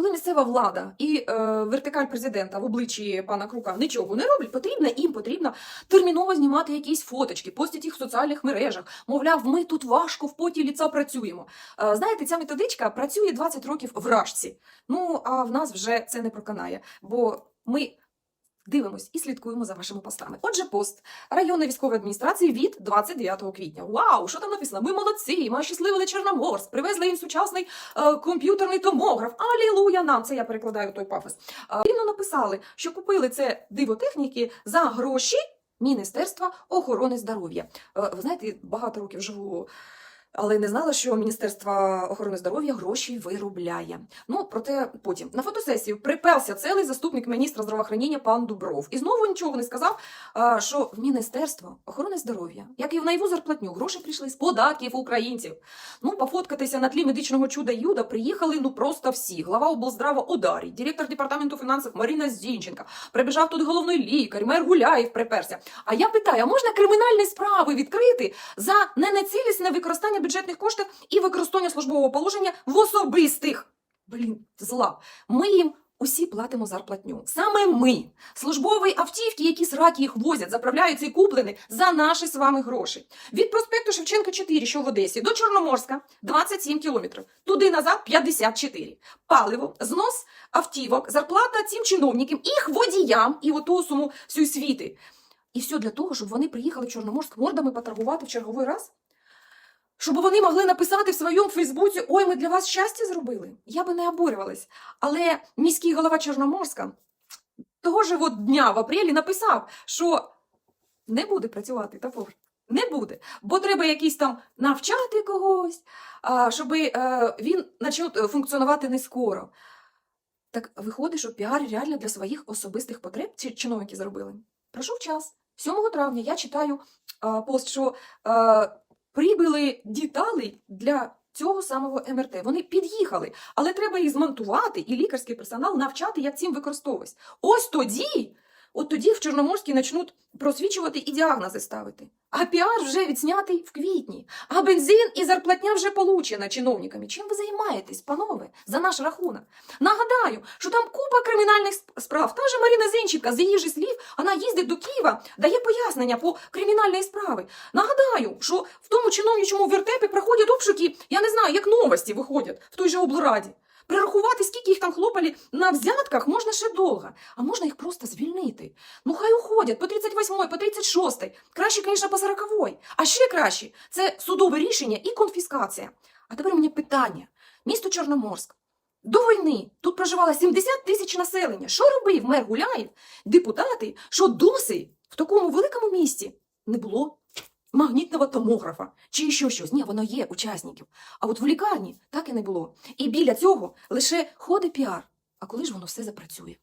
Коли місцева влада і е, вертикаль президента в обличчі пана Крука нічого не роблять, потрібно їм потрібно терміново знімати якісь фоточки, постять їх в соціальних мережах. Мовляв, ми тут важко в поті ліца працюємо. Е, знаєте, ця методичка працює 20 років в рашці. Ну а в нас вже це не проканає, бо ми. Дивимось і слідкуємо за вашими постами. Отже, пост районної військової адміністрації від 29 квітня. Вау, що там написано? Ми молодці, ми щасливили Чорноморськ, привезли їм сучасний е, комп'ютерний томограф. Алілуя нам! Це я перекладаю той пафос. Е, Рівно написали, що купили це диво техніки за гроші Міністерства охорони здоров'я. Е, ви знаєте, багато років живу. Але не знала, що Міністерство охорони здоров'я гроші виробляє. Ну, проте потім на фотосесію припався цілий заступник міністра здравоохранення пан Дубров. І знову нічого не сказав, що в Міністерство охорони здоров'я, як і в наяву зарплатню, гроші прийшли з податків українців. Ну, пофоткатися на тлі медичного чуда Юда приїхали ну просто всі. Глава облздрава Одарій, директор департаменту фінансів Марина Зінченка. Прибіжав тут головний лікар, мер Гуляєв приперся. А я питаю: а можна кримінальні справи відкрити за ненецілісне використання бюджетних коштів і використання службового положення в особистих? Блін, зла. Ми їм усі платимо зарплатню. Саме ми, службові автівки, які сраки їх возять, заправляються і куплені за наші з вами гроші. Від проспекту Шевченка 4, що в Одесі, до Чорноморська 27 кілометрів. Туди назад 54. Паливо, знос автівок, зарплата цим чиновникам, їх водіям і оту суму всю світи. І все для того, щоб вони приїхали в Чорноморськ мордами поторгувати в черговий раз. Щоб вони могли написати в своєму Фейсбуці Ой, ми для вас щастя зробили. Я би не обурювалась. Але міський голова Чорноморська того ж дня в апрелі написав, що не буде працювати топор. Не буде. Бо треба якийсь там навчати когось, щоб е, він почав е, функціонувати не скоро. Так виходить, що піар реально для своїх особистих потреб ці чиновники зробили. Пройшов час. 7 травня я читаю пост, що а, прибили деталі для цього самого МРТ. Вони під'їхали, але треба їх змонтувати, і лікарський персонал навчати, як цим використовуватись. Ось тоді, от тоді в Чорноморській почнуть просвічувати і діагнози ставити. А піар вже відснятий в квітні, а бензин і зарплатня вже получена чиновниками. Чим ви займаєтесь, панове, за наш рахунок? Нагадаю, що там купа кримінальних справ. Та же Марина Зинченка, з її ж слів, вона їздить до Києва, дає пояснення по кримінальній справі. Нагадаю, що в тому чиновничому вертепі проходять обшуки, я не знаю, як новості виходять в той же облраді. Прирахувати, скільки їх там хлопали на взятках, можна ще довго, а можна їх просто звільнити. Ну хай уходять по 38-й, по 36-й. Краще, звісно, по 40-й. А ще краще це судове рішення і конфіскація. А тепер у мене питання. Місто Чорноморськ. До війни тут проживало 70 тисяч населення. Що робив мер Гуляєв? Депутати, що досі в такому великому місті не було магнітного томографа чи ще щось. Ні, воно є учасників. А от в лікарні так і не було. І біля цього лише ходить піар. А коли ж воно все запрацює?